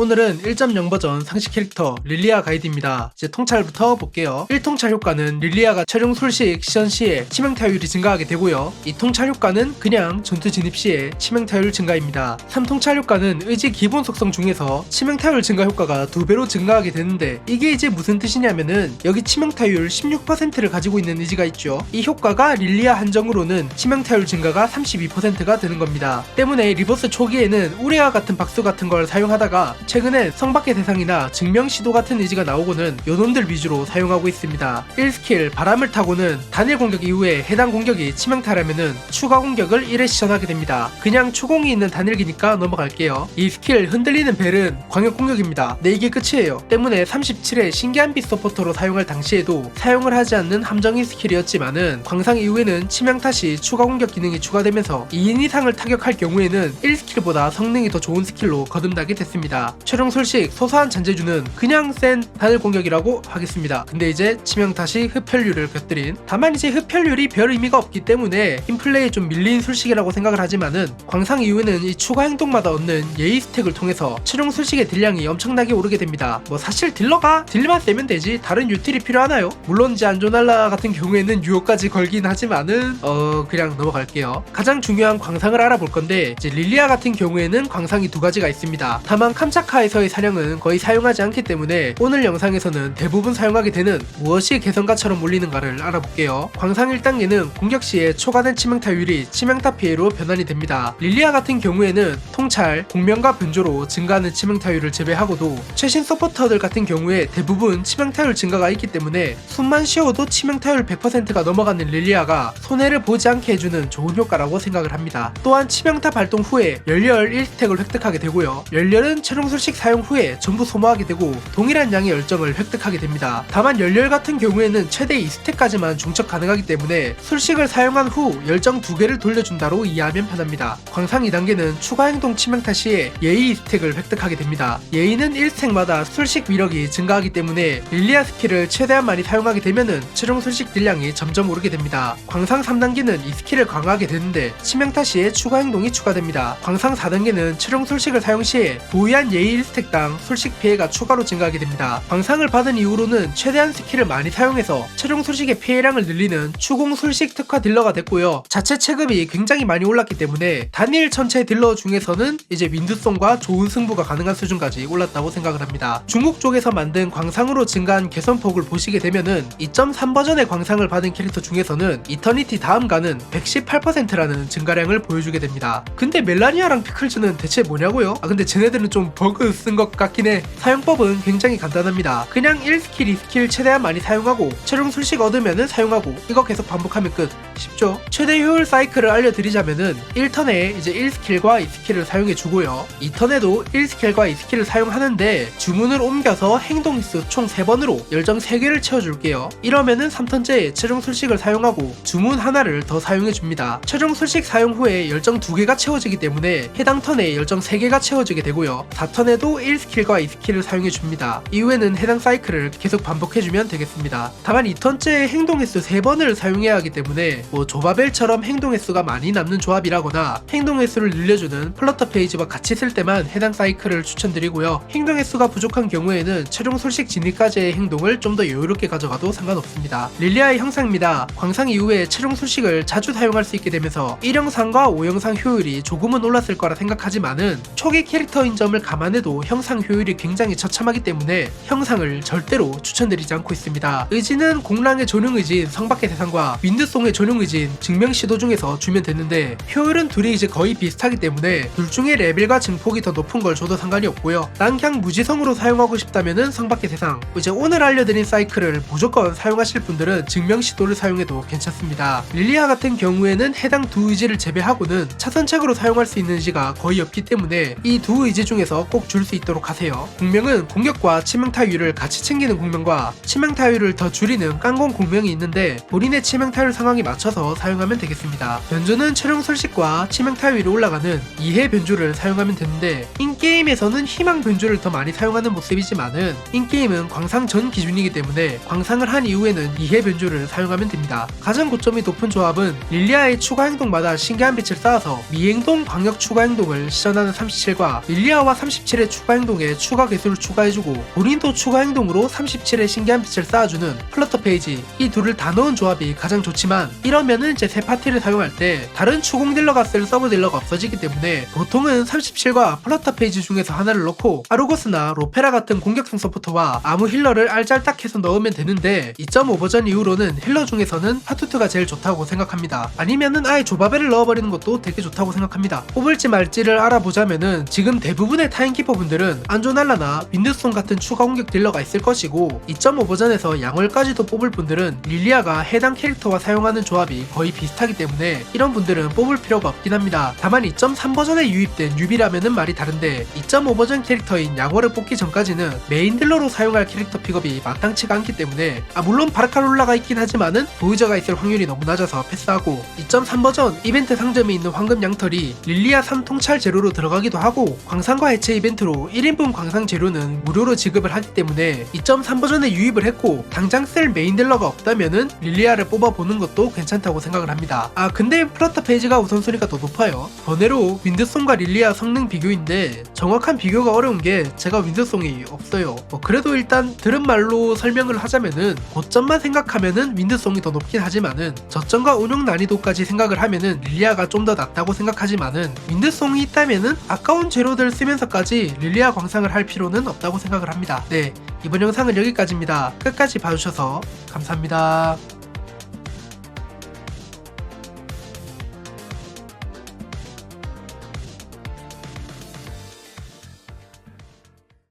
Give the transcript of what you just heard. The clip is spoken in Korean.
오늘은 1.0 버전 상식 캐릭터 릴리아 가이드입니다. 이제 통찰부터 볼게요. 1통찰 효과는 릴리아가 최종 술식 시전 시에 치명 타율이 증가하게 되고요. 2통찰 효과는 그냥 전투 진입 시에 치명 타율 증가입니다. 3통찰 효과는 의지 기본 속성 중에서 치명 타율 증가 효과가 두 배로 증가하게 되는데 이게 이제 무슨 뜻이냐면은 여기 치명 타율 16%를 가지고 있는 의지가 있죠. 이 효과가 릴리아 한정으로는 치명 타율 증가가 32%가 되는 겁니다. 때문에 리버스 초기에는 우레와 같은 박수 같은 걸 사용하다가 최근엔 성밖의 대상이나 증명 시도 같은 의지가 나오고는 요놈들 위주로 사용하고 있습니다. 1스킬 바람을 타고는 단일 공격 이후에 해당 공격이 치명타라면은 추가 공격을 1회 시전하게 됩니다. 그냥 추공이 있는 단일기니까 넘어갈게요. 이 스킬 흔들리는 벨은 광역 공격입니다. 네 이게 끝이에요. 때문에 37회 신기한 빛 서포터로 사용할 당시에도 사용을 하지 않는 함정인 스킬이었지만은 광상 이후에는 치명타 시 추가 공격 기능이 추가되면서 2인 이상을 타격할 경우에는 1스킬보다 성능이 더 좋은 스킬로 거듭나게 됐습니다. 최종 솔식 소소한 잔재주는 그냥 센 단일 공격이라고 하겠습니다. 근데 이제 치명타 시 흡혈률을 곁들인 다만 이제 흡혈률이 별 의미가 없기 때문에 인플레이에 좀 밀린 술식이라고 생각을 하지만은 광상 이후에는 이 추가 행동마다 얻는 예의 스택을 통해서 최종 술식의 딜량이 엄청나게 오르게 됩니다. 뭐 사실 딜러가 딜만 세면 되지 다른 유틸이 필요하나요? 물론 이제 안조날라 같은 경우에는 유효까지 걸긴 하지만은 어 그냥 넘어갈게요. 가장 중요한 광상을 알아볼 건데 이제 릴리아 같은 경우에는 광상이 두 가지가 있습니다. 다만 캄차 카에서의 사냥은 거의 사용하지 않기 때문에 오늘 영상에서는 대부분 사용하게 되는 무엇이 개선가처럼 울리는가를 알아볼게요. 광상 1단계는 공격 시에 초과된 치명타율이 치명타 피해로 변환이 됩니다. 릴리아 같은 경우에는 통찰, 공명과 변조로 증가하는 치명타율을 제외하고도 최신 서포터들 같은 경우에 대부분 치명타율 증가가 있기 때문에 숨만 쉬어도 치명타율 100%가 넘어가는 릴리아가 손해를 보지 않게 해주는 좋은 효과라고 생각을 합니다. 또한 치명타 발동 후에 열렬 1스택을 획득하게 되고요. 열렬은 최종 술식 사용 후에 전부 소모하게 되고 동일한 양의 열정을 획득하게 됩니다. 다만 열렬 같은 경우에는 최대 2스택까지만 중첩 가능하기 때문에 술식을 사용한 후 열정 두 개를 돌려준다로 이해하면 편합니다. 광상 2단계는 추가 행동 치명타 시에 예의 2스택을 획득하게 됩니다. 예의는 1스택마다 술식 위력이 증가하기 때문에 릴리아 스킬을 최대한 많이 사용하게 되면은 최종 술식 딜량이 점점 오르게 됩니다. 광상 3단계는 이 스킬을 강화하게 되는데 치명타 시에 추가 행동이 추가됩니다. 광상 4단계는 최종 술식을 사용 시에 보유한 예의 1스택당 술식 피해가 추가로 증가하게 됩니다. 광상을 받은 이후로는 최대한 스킬을 많이 사용해서 최종 술식의 피해량을 늘리는 추공 술식 특화 딜러가 됐고요. 자체 체급이 굉장히 많이 올랐기 때문에 단일 전체 딜러 중에서는 이제 윈드송과 좋은 승부가 가능한 수준까지 올랐다고 생각을 합니다. 중국 쪽에서 만든 광상으로 증가한 개선폭을 보시게 되면은 2.3 버전의 광상을 받은 캐릭터 중에서는 이터니티 다음가는 118%라는 증가량을 보여주게 됩니다. 근데 멜라니아랑 피클즈는 대체 뭐냐고요? 아 근데 쟤네들은 좀 버 그쓴것 같긴 해. 사용법은 굉장히 간단합니다. 그냥 1스킬, 2스킬 최대한 많이 사용하고 최종 술식 얻으면은 사용하고 이거 계속 반복하면 끝. 쉽죠? 최대 효율 사이클을 알려드리자면은 1턴에 이제 1스킬과 2스킬을 사용해 주고요. 2턴에도 1스킬과 2스킬을 사용하는데 주문을 옮겨서 행동 횟수 총 3번으로 열정 3개를 채워줄게요. 이러면은 3턴째에 최종 술식을 사용하고 주문 하나를 더 사용해 줍니다. 최종 술식 사용 후에 열정 2개가 채워지기 때문에 해당 턴에 열정 3개가 채워지게 되고요. 4턴 에도 1스킬과 2스킬을 사용해 줍니다. 이후에는 해당 사이클을 계속 반복해주면 되겠습니다. 다만 2턴째에 행동 횟수 3번을 사용해야 하기 때문에 뭐 조바벨처럼 행동 횟수가 많이 남는 조합이라거나 행동 횟수를 늘려주는 플러터 페이지와 같이 쓸 때만 해당 사이클을 추천드리고요. 행동 횟수가 부족한 경우에는 최종 술식 진입까지의 행동을 좀 더 여유롭게 가져가도 상관없습니다. 릴리아의 형상입니다. 광상 이후에 최종 술식을 자주 사용할 수 있게 되면서 1영상과 5영상 효율이 조금은 올랐을 거라 생각하지만은 초기 캐릭터인 점을 감안 해도 형상 효율이 굉장히 처참하기 때문에 형상을 절대로 추천드리지 않고 있습니다. 의지는 공랑의 전용 의지인 성밖의 대상과 윈드송의 전용 의지인 증명 시도 중에서 주면 되는데 효율은 둘이 이제 거의 비슷하기 때문에 둘 중에 레벨과 증폭이 더 높은 걸 줘도 상관이 없고요. 난 그냥 무지성으로 사용하고 싶다면은 성밖의 대상 이제 오늘 알려드린 사이클을 무조건 사용하실 분들은 증명 시도를 사용해도 괜찮습니다. 릴리아 같은 경우에는 해당 두 의지를 제외하고는 차선책으로 사용할 수 있는 의지가 거의 없기 때문에 이 두 의지 중에서 꼭줄 수 있도록 하세요. 공명은 공격과 치명 타율을 같이 챙기는 공명과 치명 타율을 더 줄이는 깡공 공명이 있는데 본인의 치명 타율 상황에 맞춰서 사용하면 되겠습니다. 변조는 최종 설식과 치명 타율이 올라가는 이해 변조를 사용하면 되는데 인게임에서는 희망 변조를 더 많이 사용하는 모습이지만은 인게임은 광상 전 기준이기 때문에 광상을 한 이후에는 이해 변조를 사용하면 됩니다. 가장 고점이 높은 조합은 릴리아의 추가 행동마다 신기한 빛을 쌓아서 미행동 광역 추가 행동을 시전하는 37과 릴리아와 37 37의 추가 행동에 추가 개수를 추가해주고 본인도 추가 행동으로 37의 신기한 빛을 쌓아주는 플러터 페이지 이 둘을 다 넣은 조합이 가장 좋지만 이러면은 이제 새 파티를 사용할 때 다른 추공 딜러가 쓸 서브 딜러가 없어지기 때문에 보통은 37과 플러터 페이지 중에서 하나를 넣고 아르고스나 로페라 같은 공격성 서포터와 아무 힐러를 알짤딱해서 넣으면 되는데 2.5 버전 이후로는 힐러 중에서는 파투트가 제일 좋다고 생각합니다. 아니면은 아예 조바벨을 넣어버리는 것도 되게 좋다고 생각합니다. 뽑을지 말지를 알아보자면은 지금 대부분의 타임 키퍼 분들은 안조날라나 윈드스톤 같은 추가 공격 딜러가 있을 것이고 2.5 버전에서 양월까지도 뽑을 분들은 릴리아가 해당 캐릭터와 사용하는 조합이 거의 비슷하기 때문에 이런 분들은 뽑을 필요가 없긴 합니다. 다만 2.3 버전에 유입된 유비라면은 말이 다른데 2.5 버전 캐릭터인 양월을 뽑기 전까지는 메인 딜러로 사용할 캐릭터 픽업이 마땅치가 않기 때문에 아 물론 바르카롤라가 있긴 하지만은 보이저가 있을 확률이 너무 낮아서 패스하고 2.3 버전 이벤트 상점에 있는 황금 양털이 릴리아 3 통찰 재료로 들어가기도 하고 광산과 해체 이벤트로 1인분 광산 재료는 무료로 지급을 하기 때문에 2.3 버전에 유입을 했고 당장 쓸 메인 딜러가 없다면은 릴리아를 뽑아보는 것도 괜찮다고 생각을 합니다. 아 근데 플러터 페이지가 우선순위가 더 높아요. 번외로 윈드송과 릴리아 성능 비교인데 정확한 비교가 어려운 게 제가 윈드송이 없어요. 뭐 그래도 일단 들은 말로 설명을 하자면은 고점만 생각하면은 윈드송이 더 높긴 하지만은 저점과 운용 난이도까지 생각을 하면은 릴리아가 좀 더 낫다고 생각하지만은 윈드송이 있다면은 아까운 재료들 쓰면서 까지 릴리아 광상을 할 필요는 없다고 생각을 합니다. 네 이번 영상은 여기까지입니다. 끝까지 봐주셔서 감사합니다.